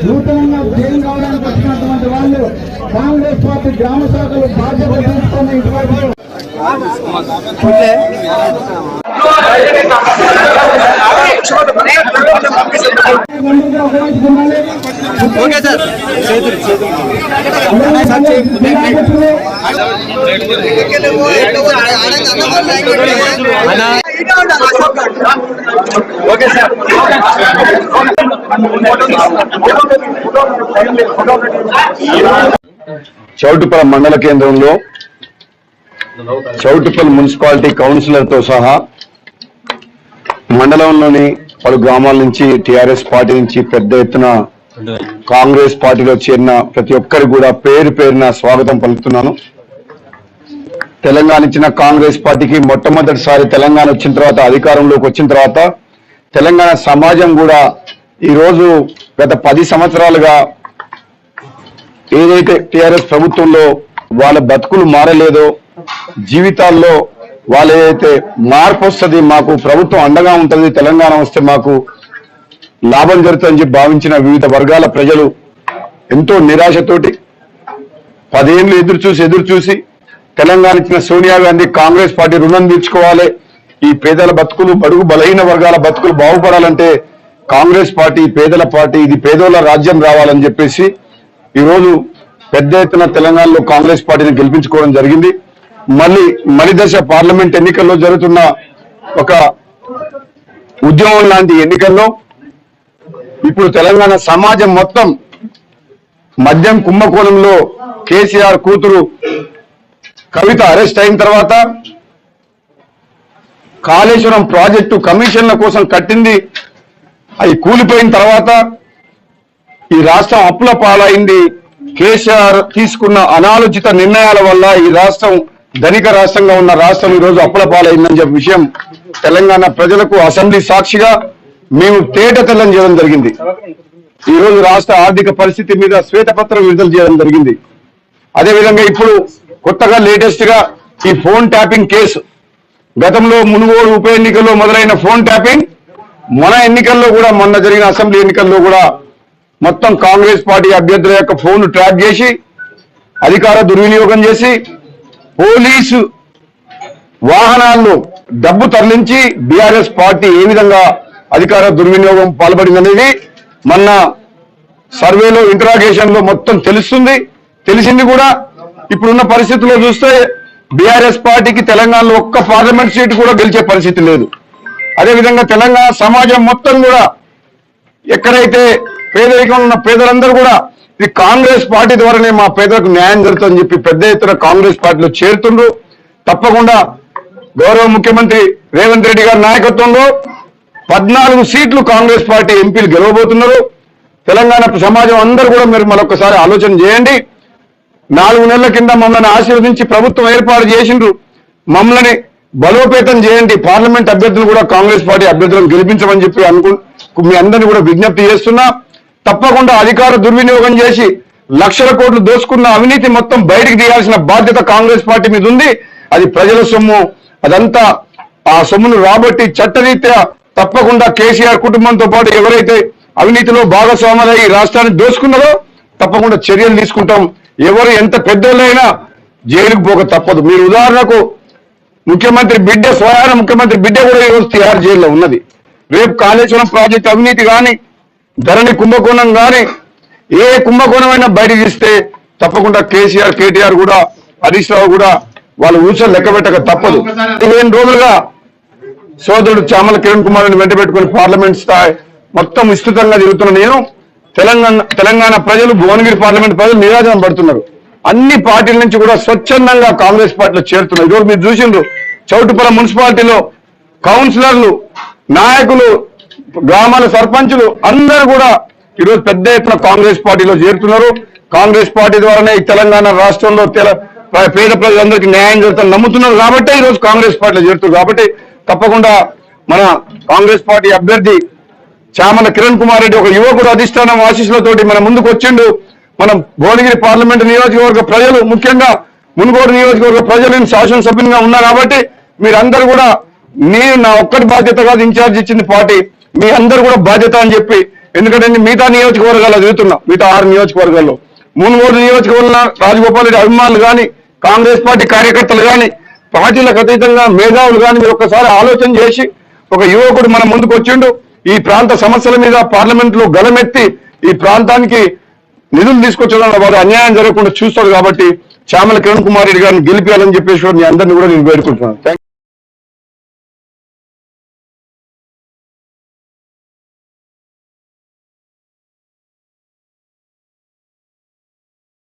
నూతనంగా జైలు కావడానికి వచ్చినటువంటి వాళ్ళు కాంగ్రెస్ పార్టీ గ్రామ శాఖలు బాధ్యత తీసుకున్న ఇటువంటి అందరికీ ఉపయోగించుకోవాలి. Okay sir. Okay sir Choutuppal మండల కేంద్రంలో చౌటుపల్లి మున్సిపాలిటీ కౌన్సిలర్తో సహా మండలంలోని పలు గ్రామాల నుంచి టిఆర్ఎస్ పార్టీ నుంచి పెద్ద ఎత్తున కాంగ్రెస్ పార్టీలో చేరిన ప్రతి ఒక్కరు కూడా పేరు పేరున స్వాగతం పలుకుతున్నాను. తెలంగాణ ఇచ్చిన కాంగ్రెస్ పార్టీకి మొట్టమొదటిసారి తెలంగాణ వచ్చిన తర్వాత అధికారంలోకి వచ్చిన తర్వాత తెలంగాణ సమాజం కూడా ఈరోజు గత పది సంవత్సరాలుగా ఏదైతే టిఆర్ఎస్ ప్రభుత్వంలో వాళ్ళ బతుకులు మారలేదో జీవితాల్లో వాళ్ళు ఏదైతే మార్పు వస్తుంది మాకు ప్రభుత్వం అండగా ఉంటుంది తెలంగాణ వస్తే మాకు లాభం జరుగుతుందని చెప్పి భావించిన వివిధ వర్గాల ప్రజలు ఎంతో నిరాశతోటి పదేళ్ళు ఎదురు చూసి ఎదురు చూసి తెలంగాణ ఇచ్చిన సోనియా గాంధీ కాంగ్రెస్ పార్టీ రుణం తీర్చుకోవాలి. ఈ పేదల బతుకులు బడుగు బలహీన వర్గాల బతుకులు బాగుపడాలంటే కాంగ్రెస్ పార్టీ పేదల పార్టీ ఇది పేదోళ్ళ రాజ్యం రావాలని చెప్పేసి ఈరోజు పెద్ద ఎత్తున తెలంగాణలో కాంగ్రెస్ పార్టీని గెలిపించుకోవడం జరిగింది. మళ్ళీ మలి దశ పార్లమెంట్ ఎన్నికల్లో జరుగుతున్న ఒక ఉద్యమం లాంటి ఎన్నికల్లో ఇప్పుడు తెలంగాణ సమాజం మొత్తం మద్యం కుంభకోణంలో కేసీఆర్ కూతురు కవిత అరెస్ట్ అయిన తర్వాత కాళేశ్వరం ప్రాజెక్టు కమిషన్ల కోసం కట్టింది. అవి కూలిపోయిన తర్వాత ఈ రాష్ట్రం అప్పుల పాలైంది. కేసీఆర్ తీసుకున్న అనాలోచిత నిర్ణయాల వల్ల ఈ రాష్ట్రం ధనిక రాష్ట్రంగా ఉన్న రాష్ట్రం ఈరోజు రోజు అప్పుల పాలైందని చెప్పే విషయం తెలంగాణ ప్రజలకు అసెంబ్లీ సాక్షిగా మేము తేట తెల్లం చేయడం జరిగింది. ఈ రోజు రాష్ట్ర ఆర్థిక పరిస్థితి మీద శ్వేతపత్రం విడుదల చేయడం జరిగింది. అదేవిధంగా ఇప్పుడు కొత్తగా లేటెస్ట్గా ఈ ఫోన్ ట్యాపింగ్ కేసు. గతంలో మునుగోడు ఉప ఎన్నికల్లో మొదలైన ఫోన్ ట్యాపింగ్ మన ఎన్నికల్లో కూడా మొన్న జరిగిన అసెంబ్లీ ఎన్నికల్లో కూడా మొత్తం కాంగ్రెస్ పార్టీ అభ్యర్థుల యొక్క ఫోన్ ట్రాక్ చేసి అధికార దుర్వినియోగం చేసి పోలీసు వాహనాల్లో డబ్బు తరలించి బీఆర్ఎస్ పార్టీ ఏ విధంగా అధికార దుర్వినియోగం పాల్పడిందనేది మొన్న సర్వేలో ఇంటరాగేషన్లో మొత్తం తెలుస్తుంది. తెలిసింది కూడా ఇప్పుడున్న పరిస్థితుల్లో చూస్తే బీఆర్ఎస్ పార్టీకి తెలంగాణలో ఒక్క పార్లమెంట్ సీటు కూడా గెలిచే పరిస్థితి లేదు. అదేవిధంగా తెలంగాణ సమాజం మొత్తం కూడా ఎక్కడైతే పేదరికం ఉన్న పేదలందరూ కూడా ఇది కాంగ్రెస్ పార్టీ ద్వారానే మా పేదలకు న్యాయం జరుగుతుందని చెప్పి పెద్ద ఎత్తున కాంగ్రెస్ పార్టీలో చేరుతుండ్రు. తప్పకుండా గౌరవ ముఖ్యమంత్రి రేవంత్ రెడ్డి గారి నాయకత్వంలో పద్నాలుగు సీట్లు కాంగ్రెస్ పార్టీ ఎంపీలు గెలవబోతున్నారు. తెలంగాణ సమాజం అందరూ కూడా మీరు మరొకసారి ఆలోచన చేయండి. నాలుగు నెలల కింద మమ్మల్ని ఆశీర్వదించి ప్రభుత్వం ఏర్పాటు చేసిండ్రు. మమ్మల్ని బలోపేతం చేయండి. పార్లమెంట్ అభ్యర్థులు కూడా కాంగ్రెస్ పార్టీ అభ్యర్థులను గెలిపించమని చెప్పి అనుకు మీ అందరినీ కూడా విజ్ఞప్తి చేస్తున్నా. తప్పకుండా అధికార దుర్వినియోగం చేసి లక్షల కోట్లు దోసుకున్న అవినీతి మొత్తం బయటికి తీయాల్సిన బాధ్యత కాంగ్రెస్ పార్టీ మీద ఉంది. అది ప్రజల సొమ్ము. అదంతా ఆ సొమ్మును రాబట్టి చట్టరీత్యా తప్పకుండా కేసీఆర్ కుటుంబంతో పాటు ఎవరైతే అవినీతిలో భాగస్వాములై ఈ రాష్ట్రాన్ని దోసుకున్నారో తప్పకుండా చర్యలు తీసుకుంటాం. ఎవరు ఎంత పెద్దోళ్ళైనా జైలుకు పోక తప్పదు. మీరు ఉదాహరణకు ముఖ్యమంత్రి బిడ్డ స్వయాన ముఖ్యమంత్రి బిడ్డ కూడా ఈరోజు తిహార్ జైల్లో ఉన్నది. రేపు కాళేశ్వరం ప్రాజెక్ట్ అవినీతి కానీ ధరణి కుంభకోణం కానీ ఏ కుంభకోణమైనా బయటకు తీస్తే తప్పకుండా కేసీఆర్ కేటీఆర్ కూడా హరీష్ రావు కూడా వాళ్ళ ఊసలు లెక్క పెట్టక తప్పదు. పదిహేను రోజులుగా సోదరుడు చామల కిరణ్ కుమార్ని వెంట పెట్టుకుని పార్లమెంట్ స్థాయి మొత్తం విస్తృతంగా జరుగుతున్న నేను తెలంగాణ తెలంగాణ ప్రజలు భువనగిరి పార్లమెంట్ ప్రజలు నిరాజనం పడుతున్నారు. అన్ని పార్టీల నుంచి కూడా స్వచ్ఛందంగా కాంగ్రెస్ పార్టీలో చేరుతున్నారు. ఈరోజు మీరు చూసిండ్రు చౌటుపల్లి మున్సిపాలిటీలో కౌన్సిలర్లు నాయకులు గ్రామాల సర్పంచులు అందరూ కూడా ఈరోజు పెద్ద ఎత్తున కాంగ్రెస్ పార్టీలో చేరుతున్నారు. కాంగ్రెస్ పార్టీ ద్వారానే తెలంగాణ రాష్ట్రంలో తెల పేద ప్రజలందరికీ న్యాయం జరుగుతుందని నమ్ముతున్నారు. కాబట్టి ఈ రోజు కాంగ్రెస్ పార్టీలో చేరుతున్నారు. కాబట్టి తప్పకుండా మన కాంగ్రెస్ పార్టీ అభ్యర్థి చామల కిరణ్ కుమార్ రెడ్డి ఒక యువకుడు అధిష్టానం ఆశీస్సులతోటి మన ముందుకు వచ్చిండు. మనం భువనగిరి పార్లమెంట్ నియోజకవర్గ ప్రజలు ముఖ్యంగా మునుగోడు నియోజకవర్గ ప్రజలు నేను శాసనసభ్యునిగా ఉన్నా కాబట్టి మీరందరూ కూడా నేను నా ఒక్కటి బాధ్యత కాదు ఇన్ఛార్జ్ ఇచ్చింది పార్టీ. మీ అందరు కూడా బాధ్యత అని చెప్పి ఎందుకంటే మిగతా నియోజకవర్గాల్లో తిరుగుతున్నా మిగతా ఆరు నియోజకవర్గాల్లో. మునుగోడు నియోజకవర్గంలో రాజగోపాల్ రెడ్డి అభిమానులు కానీ కాంగ్రెస్ పార్టీ కార్యకర్తలు కానీ పార్టీలకు అతీతంగా మేధావులు కానీ మీరు ఒక్కసారి ఆలోచన చేసి ఒక యువకుడు మన ముందుకు వచ్చిండు. ఈ ప్రాంత సమస్యల మీద పార్లమెంట్లో గలమెత్తి ఈ ప్రాంతానికి నిధులు తీసుకొచ్చడం వారు అన్యాయం జరగకుండా చూస్తారు కాబట్టి చామల కిరణ్ కుమార్ రెడ్డి గారిని గెలిపించాలని చెప్పేసి మీ అందరినీ కూడా నేను వేడుకుంటున్నాను.